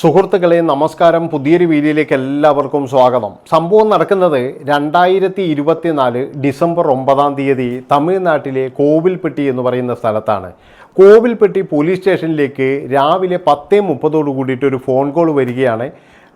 സുഹൃത്തുക്കളെ നമസ്കാരം. പുതിയൊരു വീഡിയോയിലേക്ക് എല്ലാവർക്കും സ്വാഗതം. സംഭവം നടക്കുന്നത് രണ്ടായിരത്തി ഇരുപത്തിനാല് ഡിസംബർ ഒമ്പതാം തീയതി തമിഴ്നാട്ടിലെ കോവിൽപ്പെട്ടി എന്ന് പറയുന്ന സ്ഥലത്താണ്. കോവിൽപ്പെട്ടി പോലീസ് സ്റ്റേഷനിലേക്ക് രാവിലെ പത്തേ മുപ്പതോട് കൂടിയിട്ട് ഒരു ഫോൺ കോൾ വരികയാണ്.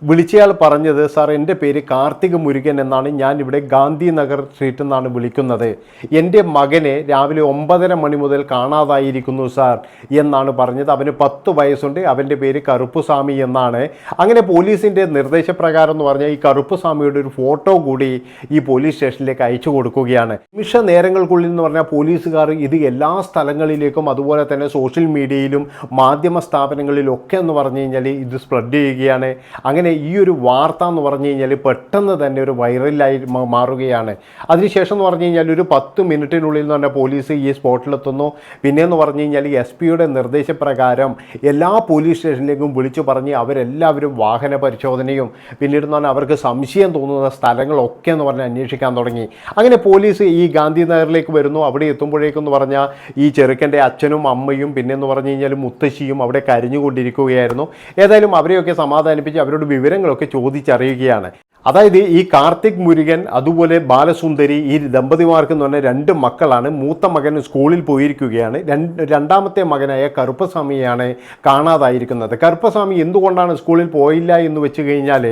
വിളിച്ചയാൾ പറഞ്ഞത് സാർ എന്റെ പേര് കാർത്തിക് മുരുകൻ എന്നാണ് ഞാൻ ഇവിടെ ഗാന്ധിനഗർ സ്ട്രീറ്റിൽ നിന്നാണ് വിളിക്കുന്നത്. എന്റെ മകനെ രാവിലെ ഒമ്പതര മണി മുതൽ കാണാതായിരിക്കുന്നു സാർ എന്നാണ് പറഞ്ഞത്. അവന് പത്ത് വയസ്സുണ്ട്. അവന്റെ പേര് കറുപ്പുസ്വാമി എന്നാണ്. അങ്ങനെ പോലീസിന്റെ നിർദ്ദേശപ്രകാരം എന്ന് പറഞ്ഞാൽ ഈ കറുപ്പുസ്വാമിയുടെ ഒരു ഫോട്ടോ കൂടി ഈ പോലീസ് സ്റ്റേഷനിലേക്ക് അയച്ചു കൊടുക്കുകയാണ്. നിമിഷ നേരങ്ങൾക്കുള്ളിൽ എന്ന് പറഞ്ഞാൽ പോലീസുകാർ ഇത് എല്ലാ സ്ഥലങ്ങളിലേക്കും അതുപോലെ തന്നെ സോഷ്യൽ മീഡിയയിലും മാധ്യമ സ്ഥാപനങ്ങളിലൊക്കെ എന്ന് പറഞ്ഞു കഴിഞ്ഞാൽ ഇത് സ്പ്രെഡ് ചെയ്യുകയാണ്. അങ്ങനെ ഈ ഒരു വാർത്ത എന്ന് പറഞ്ഞു കഴിഞ്ഞാൽ പെട്ടെന്ന് തന്നെ ഒരു വൈറലായി മാറുകയാണ്. അതിനുശേഷം എന്ന് പറഞ്ഞു കഴിഞ്ഞാൽ ഒരു പത്ത് മിനിറ്റിനുള്ളിൽ പറഞ്ഞാൽ പോലീസ് ഈ സ്പോട്ടിലെത്തുന്നു. പിന്നെ എന്ന് പറഞ്ഞു കഴിഞ്ഞാൽ എസ് പിയുടെ നിർദ്ദേശപ്രകാരം എല്ലാ പോലീസ് സ്റ്റേഷനിലേക്കും വിളിച്ചു പറഞ്ഞ് അവരെല്ലാവരും വാഹന പരിശോധനയും പിന്നീട് എന്ന് പറഞ്ഞാൽ അവർക്ക് സംശയം തോന്നുന്ന സ്ഥലങ്ങളൊക്കെ എന്ന് പറഞ്ഞ് അന്വേഷിക്കാൻ തുടങ്ങി. അങ്ങനെ പോലീസ് ഈ ഗാന്ധിനഗറിലേക്ക് വരുന്നു. അവിടെ എത്തുമ്പോഴേക്കെന്ന് പറഞ്ഞാൽ ഈ ചെറുക്കന്റെ അച്ഛനും അമ്മയും പിന്നെ എന്ന് പറഞ്ഞു കഴിഞ്ഞാൽ മുത്തശ്ശിയും അവിടെ കരിഞ്ഞുകൊണ്ടിരിക്കുകയായിരുന്നു. ഏതായാലും അവരെയൊക്കെ സമാധാനിപ്പിച്ച് അവരോട് വിവരങ്ങളൊക്കെ ചോദിച്ചറിയുകയാണ്. അതായത് ഈ കാർത്തിക് മുരുകൻ അതുപോലെ ബാലസുന്ദരി ഈ ദമ്പതിമാർക്ക് എന്ന് രണ്ട് മക്കളാണ്. മൂത്ത മകൻ സ്കൂളിൽ പോയിരിക്കുകയാണ്. രണ്ട് രണ്ടാമത്തെ മകനായ കറുപ്പസ്വാമിയാണ് കാണാതായിരിക്കുന്നത്. കറുപ്പസ്വാമി എന്തുകൊണ്ടാണ് സ്കൂളിൽ പോയില്ല എന്ന് വെച്ച് കഴിഞ്ഞാൽ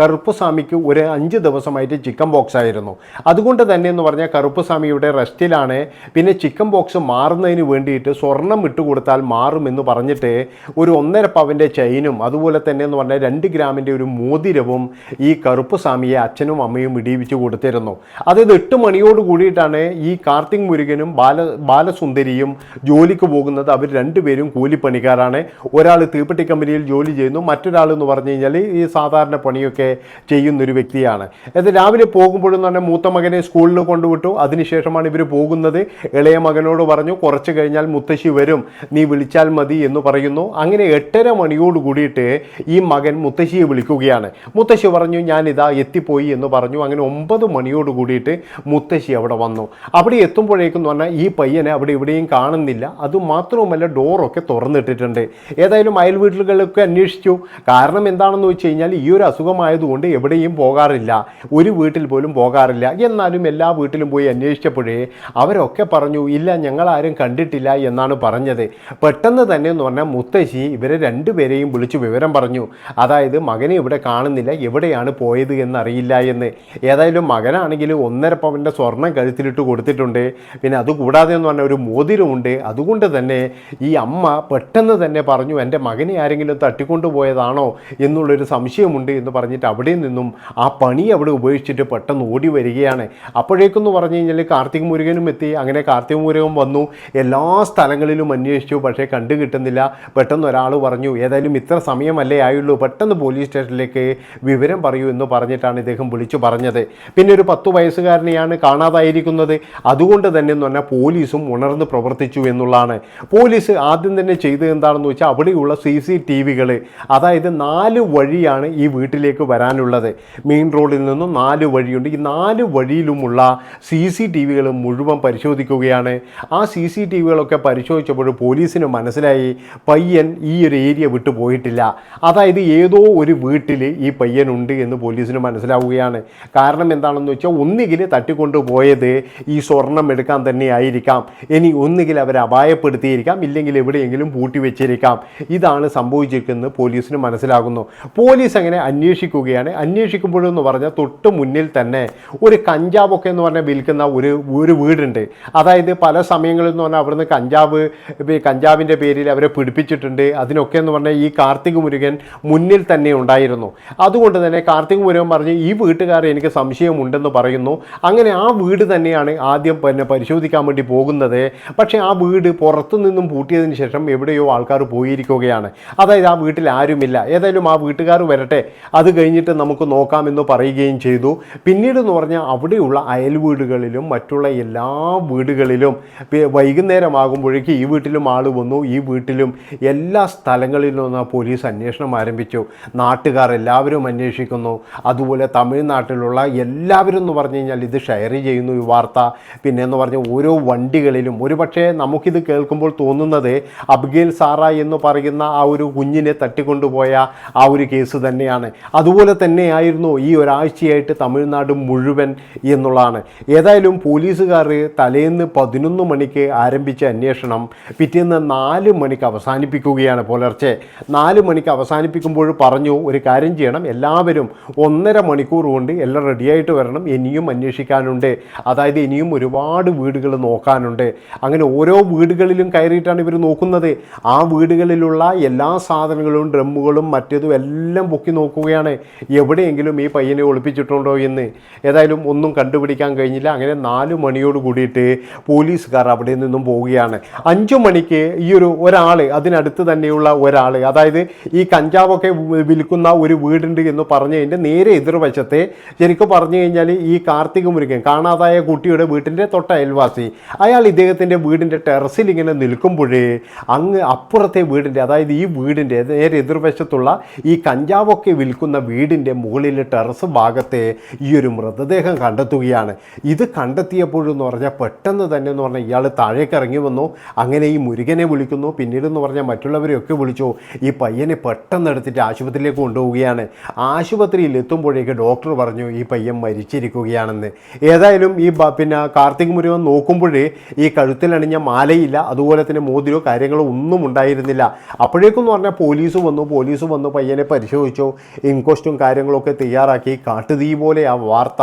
കറുപ്പസ്വാമിക്ക് ഒരു അഞ്ച് ദിവസമായിട്ട് ചിക്കൻ ബോക്സ് ആയിരുന്നു. അതുകൊണ്ട് തന്നെ എന്ന് പറഞ്ഞാൽ കറുപ്പസ്വാമിയുടെ റെസ്റ്റിലാണ്. പിന്നെ ചിക്കൻ ബോക്സ് മാറുന്നതിന് വേണ്ടിയിട്ട് സ്വർണം ഇട്ടുകൊടുത്താൽ മാറുമെന്ന് പറഞ്ഞിട്ട് ഒരു ഒന്നര പവന്റെ ചെയിനും അതുപോലെ തന്നെ എന്ന് പറഞ്ഞാൽ രണ്ട് ഗ്രാമിന്റെ ഒരു മോതിരവും ഈ കറുപ്പസ്വാമിയെ അച്ഛനും അമ്മയും ഇടിയിപ്പിച്ച് കൊടുത്തിരുന്നു. അതായത് എട്ട് മണിയോട് കൂടിയിട്ടാണ് ഈ കാർത്തിക് മുരുകനും ബാല ബാലസുന്ദരിയും ജോലിക്ക് പോകുന്നത്. അവർ രണ്ടുപേരും കൂലിപ്പണിക്കാരാണ്. ഒരാൾ തീപ്പെട്ടി കമ്പനിയിൽ ജോലി ചെയ്യുന്നു. മറ്റൊരാൾ എന്ന് പറഞ്ഞു കഴിഞ്ഞാൽ ഈ സാധാരണ പണിയൊക്കെ ചെയ്യുന്നൊരു വ്യക്തിയാണ്. അത് രാവിലെ പോകുമ്പോഴെന്ന് തന്നെ മൂത്ത മകനെ സ്കൂളിൽ കൊണ്ടുവിട്ടു. അതിനുശേഷമാണ് ഇവർ പോകുന്നത്. ഇളയ മകനോട് പറഞ്ഞു കുറച്ച് കഴിഞ്ഞാൽ മുത്തശ്ശി വരും. നീ വിളിച്ചാൽ മതി എന്ന് പറയുന്നു. അങ്ങനെ എട്ടര മണിയോട് കൂടിയിട്ട് ഈ മകൻ മുത്തശ്ശിയെ വിളിക്കുകയാണ്. മുത്തശ്ശി പറഞ്ഞു ഞാനിതാ എത്തിപ്പോയി എന്ന് പറഞ്ഞു. അങ്ങനെ ഒമ്പത് മണിയോട് കൂടിയിട്ട് മുത്തശ്ശി അവിടെ വന്നു. അവിടെ എത്തുമ്പോഴേക്കും എന്ന് പറഞ്ഞാൽ ഈ പയ്യനെ അവിടെ എവിടെയും കാണുന്നില്ല. അതുമാത്രവുമല്ല ഡോറൊക്കെ തുറന്നിട്ടിട്ടുണ്ട്. ഏതായാലും അയൽ വീട്ടുകളൊക്കെ അന്വേഷിച്ചു. കാരണം എന്താണെന്ന് വെച്ച് കഴിഞ്ഞാൽ ഈ ഒരു അസുഖമായതുകൊണ്ട് എവിടെയും പോകാറില്ല. ഒരു വീട്ടിൽ പോലും പോകാറില്ല. എന്നാലും എല്ലാ വീട്ടിലും പോയി അന്വേഷിച്ചപ്പോഴേ അവരൊക്കെ പറഞ്ഞു ഇല്ല ഞങ്ങളാരും കണ്ടിട്ടില്ല എന്നാണ് പറഞ്ഞത്. പെട്ടെന്ന് തന്നെ എന്ന് പറഞ്ഞാൽ മുത്തശ്ശി ഇവരെ രണ്ടുപേരെയും വിളിച്ചു വിവരം പറഞ്ഞു. അതായത് മകനെ ഇവിടെ കാണുന്നില്ല. എവിടെയാണ് പോയത് എന്നറിയില്ല എന്ന്. ഏതായാലും മകനാണെങ്കിൽ ഒന്നര പവന്റെ സ്വർണം കഴുത്തിലിട്ട് കൊടുത്തിട്ടുണ്ട്. പിന്നെ അതുകൂടാതെ എന്ന് പറഞ്ഞാൽ ഒരു മോതിരമുണ്ട്. അതുകൊണ്ട് തന്നെ ഈ അമ്മ പെട്ടെന്ന് തന്നെ പറഞ്ഞു എന്റെ മകനെ ആരെങ്കിലും തട്ടിക്കൊണ്ടുപോയതാണോ എന്നുള്ളൊരു സംശയമുണ്ട് എന്ന് പറഞ്ഞിട്ട് അവിടെ നിന്നും ആ പണി അവിടെ ഉപേക്ഷിച്ചിട്ട് പെട്ടെന്ന് ഓടി വരികയാണ്. അപ്പോഴേക്കെന്ന് പറഞ്ഞു കഴിഞ്ഞാൽ കാർത്തിക് മുരുകനും എത്തി. അങ്ങനെ കാർത്തിക് മുരുകൻ വന്നു. എല്ലാ സ്ഥലങ്ങളിലും അന്വേഷിച്ചു. പക്ഷേ കണ്ടു കിട്ടുന്നില്ല പെട്ടെന്ന് ഒരാൾ പറഞ്ഞു ഏതായാലും ഇത്ര സമയമല്ലേ ആയുള്ളൂ. പെട്ടെന്ന് പോലീസ് സ്റ്റേഷനിലേക്ക് വിവരം പറയൂ എന്ന് പറഞ്ഞിട്ടാണ് ഇദ്ദേഹം വിളിച്ചു പറഞ്ഞത്. പിന്നെ ഒരു പത്ത് വയസ്സുകാരനെയാണ് കാണാതായിരിക്കുന്നത്. അതുകൊണ്ട് തന്നെ എന്ന് പറഞ്ഞാൽ പോലീസും ഉണർന്ന് പ്രവർത്തിച്ചു എന്നുള്ളതാണ്. പോലീസ് ആദ്യം തന്നെ ചെയ്തത് എന്താണെന്ന് വെച്ചാൽ അവിടെയുള്ള സി സി ടി വികൾ അതായത് നാല് വഴിയാണ് ഈ വീട്ടിലേക്ക് വരാനുള്ളത്. മെയിൻ റോഡിൽ നിന്നും നാല് വഴിയുണ്ട്. ഈ നാല് വഴിയിലുമുള്ള സി സി ടി വികൾ മുഴുവൻ പരിശോധിക്കുകയാണ്. ആ സി സി ടി വികളൊക്കെ പരിശോധിച്ചപ്പോൾ പോലീസിന് മനസ്സിലായി പയ്യൻ ഈ ഒരു ഏരിയ വിട്ടു പോയിട്ടില്ല അതായത് ഏതോ ഒരു വീട്ടിൽ ഈ പയ്യനുണ്ട് എന്ന് പോലീസിന് മനസ്സിലാവുകയാണ്. കാരണം എന്താണെന്ന് വെച്ചാൽ ഒന്നുകിൽ തട്ടിക്കൊണ്ടു പോയത് ഈ സ്വർണം എടുക്കാൻ തന്നെ ആയിരിക്കാം. ഇനി ഒന്നുകിൽ അവരെ അപായപ്പെടുത്തിയിരിക്കാം. ഇല്ലെങ്കിൽ എവിടെയെങ്കിലും പൂട്ടി വെച്ചിരിക്കാം. ഇതാണ് സംഭവിച്ചിരിക്കുന്നത് പോലീസിന് മനസ്സിലാകുന്നു. പോലീസ് അങ്ങനെ അന്വേഷിക്കുകയാണ്. അന്വേഷിക്കുമ്പോഴെന്ന് പറഞ്ഞാൽ തൊട്ട് മുന്നിൽ തന്നെ ഒരു കഞ്ചാവൊക്കെ എന്ന് പറഞ്ഞാൽ വിൽക്കുന്ന ഒരു ഒരു വീടുണ്ട്. അതായത് പല സമയങ്ങളിൽ എന്ന് പറഞ്ഞാൽ അവിടുന്ന് കഞ്ചാവ് കഞ്ചാവിന്റെ പേരിൽ അവരെ പിടിപ്പിച്ചിട്ടുണ്ട്. അതിനൊക്കെ എന്ന് പറഞ്ഞാൽ ഈ കാർത്തിക് മുരുകൻ മുന്നിൽ തന്നെ ഉണ്ടായിരുന്നു. അതുകൊണ്ട് തന്നെ കാർത്തിക് മുരുകൻ പറഞ്ഞ് ഈ വീട്ടുകാർ എനിക്ക് സംശയമുണ്ടെന്ന് പറയുന്നു. അങ്ങനെ ആ വീട് തന്നെയാണ് ആദ്യം പിന്നെ പരിശോധിക്കാൻ വേണ്ടി പോകുന്നത്. പക്ഷേ ആ വീട് പുറത്തു നിന്നും പൂട്ടിയതിന് ശേഷം എവിടെയോ ആൾക്കാർ പോയിരിക്കുകയാണ്. അതായത് ആ വീട്ടിൽ ആരുമില്ല. ഏതായാലും ആ വീട്ടുകാർ വരട്ടെ. അത് കഴിഞ്ഞിട്ട് നമുക്ക് നോക്കാമെന്ന് പറയുകയും ചെയ്തു. പിന്നീട് എന്ന് പറഞ്ഞാൽ അവിടെയുള്ള അയൽ വീടുകളിലും മറ്റുള്ള എല്ലാ വീടുകളിലും വൈകുന്നേരമാകുമ്പോഴേക്ക് ഈ വീട്ടിലും ആൾ വന്നു. ഈ വീട്ടിലും എല്ലാ സ്ഥലങ്ങളിലും പോലീസ് അന്വേഷണം ആരംഭിച്ചു. നാട്ടുകാർ എല്ലാവരും അന്വേഷിക്കുന്നു. അതുപോലെ തമിഴ്നാട്ടിലുള്ള എല്ലാവരും എന്ന് പറഞ്ഞു കഴിഞ്ഞാൽ ഇത് ഷെയർ ചെയ്യുന്നു ഈ വാർത്ത. പിന്നെ എന്ന് പറഞ്ഞാൽ ഓരോ വണ്ടികളിലും ഒരുപക്ഷെ നമുക്കിത് കേൾക്കുമ്പോൾ തോന്നുന്നത് അബ്ഗേൽ സാറ എന്ന് പറയുന്ന ആ ഒരു കുഞ്ഞിനെ തട്ടിക്കൊണ്ടുപോയ ആ ഒരു കേസ് തന്നെയാണ്. അതുപോലെ തന്നെയായിരുന്നു ഈ ഒരാഴ്ചയായിട്ട് തമിഴ്നാട് മുഴുവൻ എന്നുള്ളതാണ്. ഏതായാലും പോലീസുകാർ തലേന്ന് പതിനൊന്ന് മണിക്ക് ആരംഭിച്ച അന്വേഷണം പിറ്റേന്ന് നാല് മണിക്ക് അവസാനിപ്പിക്കുകയാണ് പുലർച്ചെ. നാല് മണിക്ക് അവസാനിപ്പിക്കുമ്പോൾ പറഞ്ഞു ഒരു കാര്യം ചെയ്യണം. എല്ലാവരും ഒന്നര മണിക്കൂർ കൊണ്ട് എല്ലാം റെഡിയായിട്ട് വരണം ഇനിയും അന്വേഷിക്കാനുണ്ട്. അതായത് ഇനിയും ഒരുപാട് വീടുകൾ നോക്കാനുണ്ട്. അങ്ങനെ ഓരോ വീടുകളിലും കയറിയിട്ടാണ് ഇവർ നോക്കുന്നത്. ആ വീടുകളിലുള്ള എല്ലാ സാധനങ്ങളും ഡ്രമ്മുകളും മറ്റേതും എല്ലാം പൊക്കി നോക്കുകയാണ്. എവിടെയെങ്കിലും ഈ പയ്യനെ ഒളിപ്പിച്ചിട്ടുണ്ടോ എന്ന്. ഏതായാലും ഒന്നും കണ്ടുപിടിക്കാൻ കഴിഞ്ഞില്ല. അങ്ങനെ നാല് മണിയോട് കൂടിയിട്ട് പോലീസുകാർ അവിടെ നിന്നും പോവുകയാണ്. അഞ്ചു മണിക്ക് ഈ ഒരു ഒരാൾ അതിനടുത്ത് തന്നെയുള്ള ഒരാൾ അതായത് ഈ കഞ്ചാവൊക്കെ വിൽക്കുന്ന ഒരു വീടുണ്ട് എന്ന് പറഞ്ഞതിന്റെ നേരെ എതിർവശത്തെ ശരിക്കും പറഞ്ഞു കഴിഞ്ഞാൽ ഈ കാർത്തിക മുരുകൻ കാണാതായ കുട്ടിയുടെ വീട്ടിന്റെ തൊട്ട അയൽവാസി. അയാൾ ഇദ്ദേഹത്തിന്റെ വീടിന്റെ ടെറസിൽ ഇങ്ങനെ നിൽക്കുമ്പോഴേ അങ്ങ് അപ്പുറത്തെ വീടിന്റെ അതായത് ഈ വീടിന്റെ നേരെ എതിർവശത്തുള്ള ഈ കഞ്ചാവൊക്കെ വിൽക്കുന്ന വീടിന്റെ മുകളിലെ ടെറസ് ഭാഗത്തെ ഈ ഒരു മൃതദേഹം കണ്ടെത്തുകയാണ്. ഇത് കണ്ടെത്തിയപ്പോഴെന്ന് പറഞ്ഞാൽ പെട്ടെന്ന് തന്നെ എന്ന് പറഞ്ഞാൽ ഇയാൾ താഴേക്ക് ഇറങ്ങി വന്നു. അങ്ങനെ ഈ മുരുകനെ വിളിക്കുന്നു. പിന്നീട് എന്ന് പറഞ്ഞാൽ മറ്റുള്ളവരെയൊക്കെ വിളിച്ചു. ഈ പയ്യനെ പെട്ടെന്ന് എടുത്തിട്ട് ആശുപത്രിയിലേക്ക് കൊണ്ടുപോവുകയാണ്. ആശുപത്രിയിൽ എത്തുമ്പോഴേക്ക് ഡോക്ടർ പറഞ്ഞു ഈ പയ്യൻ മരിച്ചിരിക്കുകയാണെന്ന്. ഏതായാലും ഈ പിന്നെ കാർത്തിക് മുരുകൻ നോക്കുമ്പോഴേ ഈ കഴുത്തിലണിഞ്ഞ മാലയില്ല അതുപോലെ തന്നെ മോതിരോ കാര്യങ്ങളോ ഒന്നും ഉണ്ടായിരുന്നില്ല. അപ്പോഴേക്കും എന്ന് പറഞ്ഞാൽ പോലീസ് വന്നു പോലീസ് വന്നു പയ്യനെ പരിശോധിച്ചു. ഇൻക്വസ്റ്റും കാര്യങ്ങളൊക്കെ തയ്യാറാക്കി. കാട്ടുതീ പോലെ ആ വാർത്ത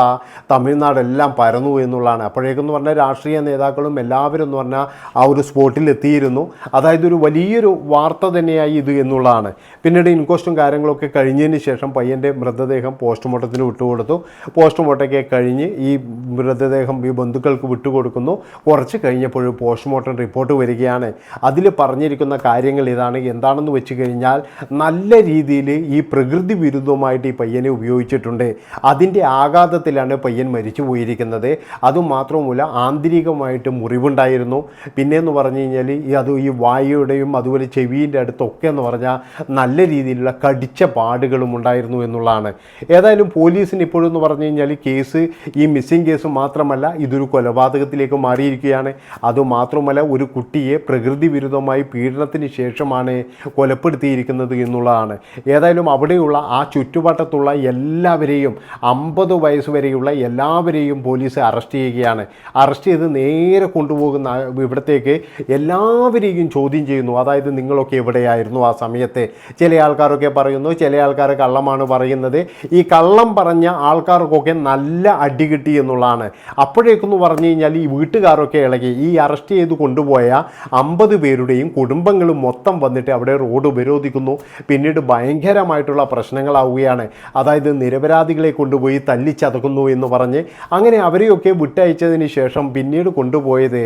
തമിഴ്നാടെല്ലാം പരന്നു എന്നുള്ളതാണ്. അപ്പോഴേക്കും എന്ന് പറഞ്ഞാൽ രാഷ്ട്രീയ നേതാക്കളും എല്ലാവരും എന്ന് പറഞ്ഞാൽ ആ ഒരു സ്പോട്ടിൽ എത്തിയിരുന്നു. അതായത് ഒരു വലിയൊരു വാർത്ത തന്നെയായി ഇത് എന്നുള്ളതാണ്. പിന്നീട് ഇൻക്വസ്റ്റും കാര്യങ്ങളൊക്കെ കഴിഞ്ഞതിന് ശേഷം പയ്യന്റെ മൃതദേഹം പോസ്റ്റ്മോർട്ടത്തിന് വിട്ടുകൊടുത്തു. പോസ്റ്റ്മോർട്ടമൊക്കെ കഴിഞ്ഞ് ഈ മൃതദേഹം ഈ ബന്ധുക്കൾക്ക് വിട്ടുകൊടുക്കുന്നു. കുറച്ച് കഴിഞ്ഞപ്പോൾ പോസ്റ്റ്മോർട്ടം റിപ്പോർട്ട് വരികയാണ്. അതിൽ പറഞ്ഞിരിക്കുന്ന കാര്യങ്ങൾ ഇതാണ്. എന്താണെന്ന് വെച്ച് കഴിഞ്ഞാൽ നല്ല രീതിയിൽ ഈ പ്രകൃതി വിരുദ്ധമായിട്ട് ഈ പയ്യനെ ഉപയോഗിച്ചിട്ടുണ്ട്. അതിന്റെ ആഘാതത്തിലാണ് പയ്യൻ മരിച്ചു പോയിരിക്കുന്നത്. അതുമാത്രവുമല്ല ആന്തരികമായിട്ട് മുറിവുണ്ടായിരുന്നു. പിന്നെ എന്ന് പറഞ്ഞു കഴിഞ്ഞാൽ ഈ അത് ഈ വായുടെയും അതുപോലെ ചെവിന്റെ അടുത്തൊക്കെ എന്ന് പറഞ്ഞാൽ നല്ല രീതിയിലുള്ള കടിച്ച പാടുകളും ഉണ്ടായിരുന്നു എന്നുള്ളതാണ്. ഏതായാലും പോലീസിന് ഇപ്പോഴെന്ന് പറഞ്ഞു കഴിഞ്ഞാൽ കേസ് ഈ മിസ്സിംഗ് കേസ് മാത്രമല്ല ഇതൊരു കൊലപാതകത്തിലേക്ക് മാറിയിരിക്കുകയാണ്. അതുമാത്രമല്ല ഒരു കുട്ടിയെ പ്രകൃതി വിരുദ്ധമായി പീഡനത്തിന് ശേഷമാണ് കൊലപ്പെടുത്തിയിരിക്കുന്നത് എന്നുള്ളതാണ്. ഏതായാലും അവിടെയുള്ള ആ ചുറ്റുവട്ടത്തുള്ള എല്ലാവരെയും അമ്പത് വയസ്സ് വരെയുള്ള എല്ലാവരെയും പോലീസ് അറസ്റ്റ് ചെയ്യുകയാണ്. അറസ്റ്റ് ചെയ്ത് നേരെ കൊണ്ടുപോകുന്ന ഇവിടത്തേക്ക് എല്ലാവരെയും ചോദ്യം ചെയ്യുന്നു. അതായത് നിങ്ങളൊക്കെ എവിടെയായിരുന്നു ആ സമയത്തെ? ചില ആൾക്കാരൊക്കെ പറയുന്നു ചില ആൾക്കാർ കള്ളമാണ് പറയുന്നത്. ഈ കള്ളം പറഞ്ഞ ആൾക്കാർക്കൊക്കെ നല്ല അടി കിട്ടി എന്നുള്ളതാണ്. അപ്പോഴേക്കെന്ന് പറഞ്ഞു കഴിഞ്ഞാൽ ഈ വീട്ടുകാരൊക്കെ ഇളകി ഈ അറസ്റ്റ് ചെയ്ത് കൊണ്ടുപോയ അമ്പത് പേരുടെയും കുടുംബങ്ങളും മൊത്തം വന്നിട്ട് അവിടെ റോഡ് ഉപരോധിക്കുന്നു. പിന്നീട് ഭയങ്കരമായിട്ടുള്ള പ്രശ്നങ്ങളാവുകയാണ്. അതായത് നിരപരാധികളെ കൊണ്ടുപോയി തല്ലിച്ചതക്കുന്നു എന്ന് പറഞ്ഞ് അങ്ങനെ അവരെയൊക്കെ വിട്ടയച്ചതിന് ശേഷം പിന്നീട് കൊണ്ടുപോയത്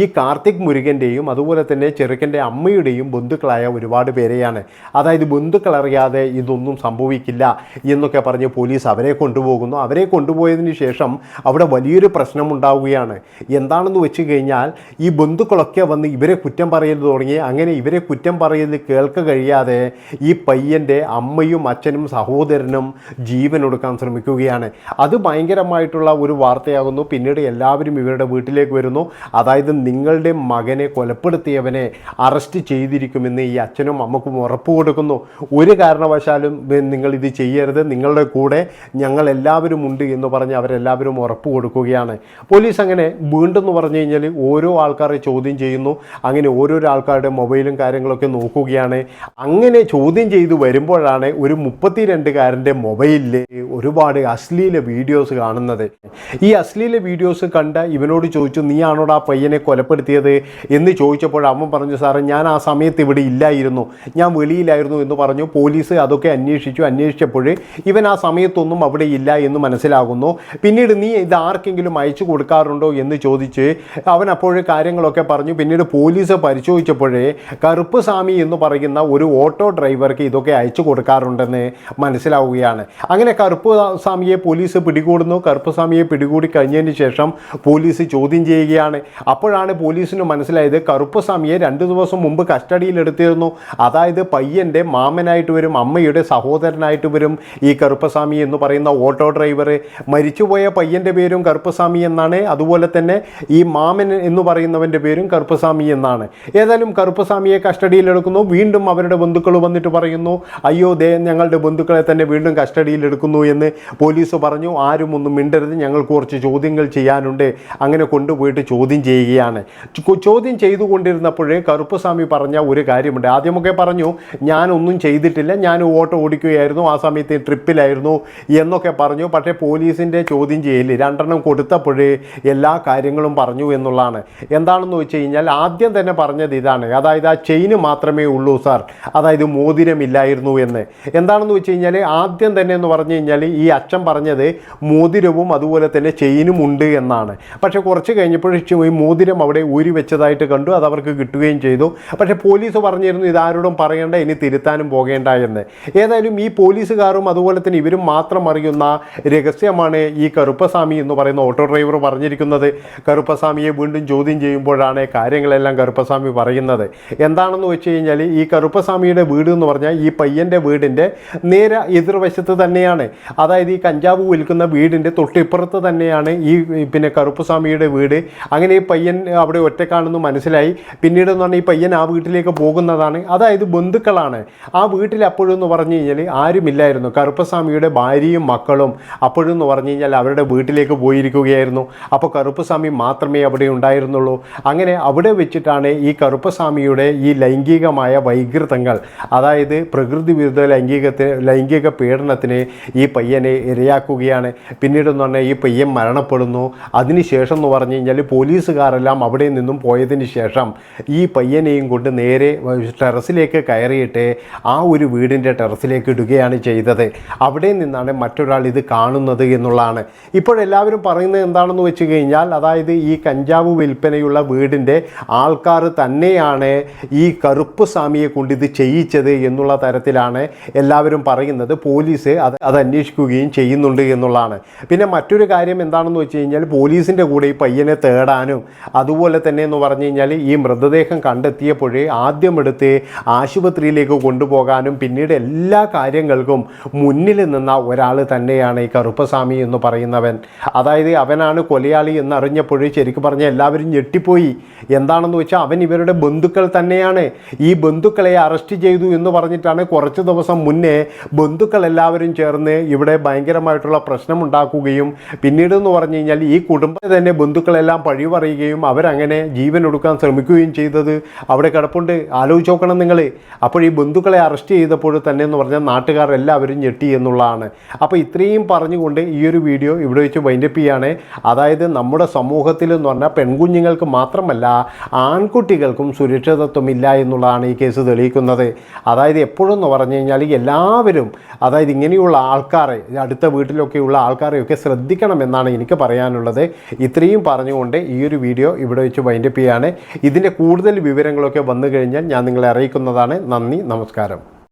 ഈ കാർത്തിക് മുരുകന്റെയും അതുപോലെ തന്നെ ചെറുക്കന്റെ അമ്മയുടെയും ബന്ധുക്കളായ ഒരുപാട് പേരെയാണ്. അതായത് ബന്ധുക്കളറിയാതെ ഇതൊന്നും സംഭവിക്കില്ല എന്നൊക്കെ പറഞ്ഞ് പോലീസ് അവരെ കൊണ്ടുപോകുന്നു. അവരെ കൊണ്ടുപോയതിന് ശേഷം അവിടെ വലിയൊരു പ്രശ്നം ഉണ്ടാവുകയാണ് എന്താണെന്ന് വെച്ച് കഴിഞ്ഞാൽ ഈ ബന്ധുക്കളൊക്കെ വന്ന് ഇവരെ കുറ്റം പറയൽ തുടങ്ങി. അങ്ങനെ ഇവരെ കുറ്റം പറയൽ കേൾക്ക കഴിയാതെ ഈ പയ്യന്റെ അമ്മയും അച്ഛനും സഹോദരനും ജീവൻ എടുക്കാൻ ശ്രമിക്കുകയാണ്. അത് ഭയങ്കരമായിട്ടുള്ള ഒരു വാർത്തയാകുന്നു. പിന്നീട് എല്ലാവരും ഇവരുടെ വീട്ടിലേക്ക് വരുന്നു. അതായത് നിങ്ങളുടെ മകനെ കൊലപ്പെടുത്തിയവനെ അറസ്റ്റ് ചെയ്തിരിക്കുമെന്ന് ഈ അച്ഛനും അമ്മക്കും ഉറപ്പ് കൊടുക്കുന്നു. ഒരു കാരണവശാലും നിങ്ങൾ ഇത് ചെയ്യരുത്. നിങ്ങളുടെ കൂടെ ഞങ്ങൾ എല്ലാവരും ഉണ്ട് എന്ന് പറഞ്ഞ് അവരെല്ലാവരും ഉറപ്പ് കൊടുക്കുകയാണ്. പോലീസ് അങ്ങനെ വീണ്ടും എന്ന് പറഞ്ഞു കഴിഞ്ഞാൽ ഓരോ ആൾക്കാരെ ചോദ്യം ചെയ്യുന്നു. അങ്ങനെ ഓരോരോ ആൾക്കാരുടെ മൊബൈലും കാര്യങ്ങളൊക്കെ നോക്കുകയാണ്. അങ്ങനെ ചോദ്യം ചെയ്തു വരുമ്പോഴാണ് ഒരു മുപ്പത്തിരണ്ടുകാരന്റെ മൊബൈലിൽ ഒരുപാട് അശ്ലീല വീഡിയോസ് കാണുന്നത്. ഈ അശ്ലീല വീഡിയോസ് കണ്ട ഇവനോട് ചോദിച്ചു നീയാണോടാ ആ പയ്യനെ കൊലപ്പെടുത്തിയത്? എന്ന് ചോദിച്ചപ്പോൾ അമ്മ പറഞ്ഞു സാറേ ഞാൻ ആ സമയത്ത് ഇവിടെ ഇല്ലായിരുന്നു. ഞാൻ വെളിയിലായിരുന്നു എന്ന് പറഞ്ഞു. പോലീസ് അതൊക്കെ അന്വേഷിച്ചു. അന്വേഷിച്ചപ്പോൾ ഇവൻ ആ സമയത്തൊന്നും അവിടെ ഇല്ല എന്ന് മനസ്സിലാകുന്നു. പിന്നീട് നീ ഇത് ആർക്കെങ്കിലും അയച്ചു കൊടുക്കാറുണ്ടോ എന്ന് ചോദിച്ച് അവൻ അപ്പോഴേ കാര്യങ്ങളൊക്കെ പറഞ്ഞു. പിന്നീട് പോലീസ് പരിശോധിച്ചപ്പോഴേ കറുപ്പ് സ്വാമി എന്ന് പറയുന്ന ഒരു ഓട്ടോ ഡ്രൈവർക്ക് ഇതൊക്കെ അയച്ചു കൊടുക്കാറുണ്ടെന്ന് മനസ്സിലാവുകയാണ്. അങ്ങനെ കറുപ്പ് സ്വാമിയെ പോലീസ് പിടികൂടുന്നു. കറുപ്പ് സ്വാമിയെ പിടികൂടി കഴിഞ്ഞതിന് ശേഷം പോലീസ് ചോദ്യം ചെയ്യുകയാണ്. അപ്പോഴാണ് പോലീസിന് മനസ്സിലായത് കറുപ്പ് സ്വാമിയെ രണ്ട് ദിവസം മുമ്പ് കസ്റ്റഡിയിൽ എടുത്തിരുന്നു അതായത് പയ്യന്റെ മാമനായിട്ട് വരും അമ്മയുടെ സഹോദരനായിട്ട് വരും ഈ കറുപ്പ് കറുപ്പസ്വാമി എന്ന് പറയുന്ന ഓട്ടോ ഡ്രൈവർ മരിച്ചുപോയ പയ്യന്റെ പേരും കറുപ്പസ്വാമി എന്നാണ്. അതുപോലെ തന്നെ ഈ മാമൻ എന്ന് പറയുന്നവന്റെ പേരും കറുപ്പസ്വാമി എന്നാണ്. ഏതായാലും കറുപ്പസ്വാമിയെ കസ്റ്റഡിയിലെടുക്കുന്നു വീണ്ടും അവരുടെ ബന്ധുക്കൾ വന്നിട്ട് പറയുന്നു അയ്യോ ദേ ഞങ്ങളുടെ ബന്ധുക്കളെ തന്നെ വീണ്ടും കസ്റ്റഡിയിലെടുക്കുന്നു എന്ന് പോലീസ് പറഞ്ഞു. ആരും ഒന്നും മിണ്ടരുത്. ഞങ്ങൾക്ക് കുറച്ച് ചോദ്യങ്ങൾ ചെയ്യാനുണ്ട്. അങ്ങനെ കൊണ്ടുപോയിട്ട് ചോദ്യം ചെയ്യുകയാണ്. ചോദ്യം ചെയ്തുകൊണ്ടിരുന്നപ്പോഴേ കറുപ്പസ്വാമി പറഞ്ഞ ഒരു കാര്യമുണ്ട്. ആദ്യമൊക്കെ പറഞ്ഞു ഞാനൊന്നും ചെയ്തിട്ടില്ല. ഞാൻ ഓട്ടോ ഓടിക്കുകയായിരുന്നു. ആ സമയത്ത് ട്രിപ്പിലായിരുന്നു. എന്നൊക്കെ പറഞ്ഞു. പക്ഷേ പോലീസിന്റെ ചോദ്യം ചെയ്യൽ രണ്ടെണ്ണം കൊടുത്തപ്പോഴേ എല്ലാ കാര്യങ്ങളും പറഞ്ഞു എന്നുള്ളതാണ്. എന്താണെന്ന് വെച്ച് കഴിഞ്ഞാൽ ആദ്യം തന്നെ പറഞ്ഞത് ഇതാണ്. അതായത് ആ ചെയിന് മാത്രമേ ഉള്ളൂ സാർ. അതായത് മോതിരമില്ലായിരുന്നു എന്ന്. എന്താണെന്ന് വെച്ച് കഴിഞ്ഞാൽ ആദ്യം തന്നെ എന്ന് പറഞ്ഞു കഴിഞ്ഞാൽ ഈ അച്ഛൻ പറഞ്ഞത് മോതിരവും അതുപോലെ തന്നെ ചെയിനും ഉണ്ട് എന്നാണ്. പക്ഷേ കുറച്ച് കഴിഞ്ഞപ്പോൾ ഈ മോതിരം അവിടെ ഊരി വെച്ചതായിട്ട് കണ്ടു. അത് അവർക്ക് കിട്ടുകയും ചെയ്തു. പക്ഷേ പോലീസ് പറഞ്ഞിരുന്നു ഇതാരോടും പറയേണ്ട ഇനി തിരുത്താനും പോകേണ്ട എന്ന്. ഏതായാലും ഈ പോലീസുകാരും അതുപോലെ തന്നെ ഇവരും മാത്രം അറിയുന്ന രഹസ്യമാണ് ഈ കറുപ്പസ്വാമി എന്ന് പറയുന്ന ഓട്ടോ ഡ്രൈവർ പറഞ്ഞിരിക്കുന്നത്. കറുപ്പസ്വാമിയെ വീണ്ടും ചോദ്യം ചെയ്യുമ്പോഴാണ് കാര്യങ്ങളെല്ലാം കറുപ്പസ്വാമി പറയുന്നത്. എന്താണെന്ന് വെച്ച് കഴിഞ്ഞാൽ ഈ കറുപ്പസ്വാമിയുടെ വീട് എന്ന് പറഞ്ഞാൽ ഈ പയ്യന്റെ വീടിന്റെ നേരെ എതിർവശത്ത് തന്നെയാണ്. അതായത് ഈ കഞ്ചാവ് വിൽക്കുന്ന വീടിന്റെ തൊട്ടിപ്പുറത്ത് തന്നെയാണ് ഈ പിന്നെ കറുപ്പസ്വാമിയുടെ വീട്. അങ്ങനെ ഈ പയ്യൻ അവിടെ ഒറ്റക്കാണെന്ന് മനസ്സിലായി. പിന്നീട് എന്ന് പറഞ്ഞാൽ ഈ പയ്യൻ ആ വീട്ടിലേക്ക് പോകുന്നതാണ്. അതായത് ബന്ധുക്കളാണ്. ആ വീട്ടിൽ അപ്പോഴെന്ന് പറഞ്ഞു കഴിഞ്ഞാൽ ആരുമില്ലായിരുന്നു. കറുപ്പസ്വാമിയുടെ ഭാര്യയും മക്കളും അപ്പോഴെന്ന് പറഞ്ഞു കഴിഞ്ഞാൽ അവരുടെ വീട്ടിലേക്ക് പോയിരിക്കുകയായിരുന്നു. അപ്പോൾ കറുപ്പസ്വാമി മാത്രമേ അവിടെ ഉണ്ടായിരുന്നുള്ളൂ. അങ്ങനെ അവിടെ വെച്ചിട്ടാണ് ഈ കറുപ്പസ്വാമിയുടെ ഈ ലൈംഗികമായ വൈകൃതങ്ങൾ അതായത് പ്രകൃതി വിരുദ്ധ ലൈംഗികത്തിന് ലൈംഗിക പീഡനത്തിന് ഈ പയ്യനെ ഇരയാക്കുകയാണ്. പിന്നീടെന്ന് പറഞ്ഞാൽ ഈ പയ്യൻ മരണപ്പെടുന്നു. അതിനുശേഷം എന്ന് പറഞ്ഞു കഴിഞ്ഞാൽ പോലീസുകാരെല്ലാം അവിടെ നിന്നും പോയതിന് ശേഷം ഈ പയ്യനെയും കൊണ്ട് നേരെ ടെറസിലേക്ക് കയറിയിട്ട് ആ ഒരു വീടിന്റെ ടെറസിലേക്ക് ഇടുകയാണ് ചെയ്തത്. അവിടെ നിന്നാണ് മറ്റൊരാൾ ഇത് കാണുന്നത് എന്നുള്ളതാണ്. ഇപ്പോഴെല്ലാവരും പറയുന്നത് എന്താണെന്ന് വെച്ച് കഴിഞ്ഞാൽ അതായത് ഈ കഞ്ചാവ് വിൽപ്പനയുള്ള വീടിന്റെ ആൾക്കാർ തന്നെയാണ് ഈ കറുപ്പ് സ്വാമിയെ കൊണ്ട് ഇത് ചെയ്യിച്ചത് എന്നുള്ള തരത്തിലാണ് എല്ലാവരും പറയുന്നത്. പോലീസ് അത് അത് അന്വേഷിക്കുകയും ചെയ്യുന്നുണ്ട് എന്നുള്ളതാണ്. പിന്നെ മറ്റൊരു കാര്യം എന്താണെന്ന് വെച്ച് കഴിഞ്ഞാൽ പോലീസിന്റെ കൂടെ ഈ പയ്യനെ തേടാനും അതുപോലെ തന്നെ എന്ന് പറഞ്ഞു കഴിഞ്ഞാൽ ഈ മൃതദേഹം കണ്ടെത്തിയപ്പോഴേ ആദ്യം എടുത്ത് ആശുപത്രിയിലേക്ക് കൊണ്ടുപോകാനും പിന്നീട് എല്ലാ കാര്യങ്ങൾക്കും മുന്നിൽ നിന്ന ഒരാൾ തന്നെയാണ് ഈ കറുപ്പസ്വാമി എന്ന് പറയുന്നവൻ. അതായത് അവനാണ് കൊലയാളി എന്നറിഞ്ഞപ്പോഴേ ശരിക്കും പറഞ്ഞ എല്ലാവരും ഞെട്ടിപ്പോയി. എന്താണെന്ന് വെച്ചാൽ അവൻ ഇവരുടെ ബന്ധുക്കൾ തന്നെയാണ്. ഈ ബന്ധുക്കളെ അറസ്റ്റ് ചെയ്തു എന്ന് പറഞ്ഞിട്ടാണ് കുറച്ച് ദിവസം മുന്നേ ബന്ധുക്കൾ എല്ലാവരും ചേർന്ന് ഇവിടെ ഭയങ്കരമായിട്ടുള്ള പ്രശ്നമുണ്ടാക്കുകയും പിന്നീട് എന്ന് പറഞ്ഞു കഴിഞ്ഞാൽ ഈ കുടുംബത്തെ തന്നെ ബന്ധുക്കളെല്ലാം പഴി പറയുകയും അവരങ്ങനെ ജീവൻ ഒടുക്കാൻ ശ്രമിക്കുകയും ചെയ്തത് അവിടെ കിടപ്പുണ്ട്. ആലോചിച്ച് നോക്കണം നിങ്ങൾ അപ്പോൾ ഈ ബന്ധുക്കളെ അറസ്റ്റ് ചെയ്തപ്പോൾ തന്നെ എന്ന് പറഞ്ഞാൽ നാട്ടുകാർ എല്ലാവരും ഞെട്ടി എന്നുള്ളതാണ്. അപ്പോൾ ഇത്രയും പറഞ്ഞുകൊണ്ട് ഈ ഒരു വീഡിയോ ഇവിടെ വെച്ച് വൈൻഡപ്പ് ചെയ്യാണ്. അതായത് നമ്മുടെ സമൂഹത്തിൽ എന്ന് പറഞ്ഞാൽ പെൺകുഞ്ഞുങ്ങൾക്ക് മാത്രമല്ല ആൺകുട്ടികൾക്കും സുരക്ഷിതത്വമില്ല എന്നുള്ളതാണ് ഈ കേസ് തെളിയിക്കുന്നത്. അതായത് എപ്പോഴെന്ന് പറഞ്ഞു കഴിഞ്ഞാൽ എല്ലാവരും അതായത് ഇങ്ങനെയുള്ള ആൾക്കാരെ അടുത്ത വീട്ടിലൊക്കെയുള്ള ആൾക്കാരെയൊക്കെ ശ്രദ്ധിക്കണമെന്നാണ് എനിക്ക് പറയാനുള്ളത്. ഇത്രയും പറഞ്ഞുകൊണ്ട് ഈ ഒരു വീഡിയോ ഇവിടെ വെച്ച് വൈൻഡപ്പ് ചെയ്യാണ്. ഇതിന്റെ കൂടുതൽ വിവരങ്ങളൊക്കെ വന്നു കഴിഞ്ഞാൽ ഞാൻ നിങ്ങളെ അറിയിക്കുന്നതാണ്. നന്ദി നമസ്കാരം.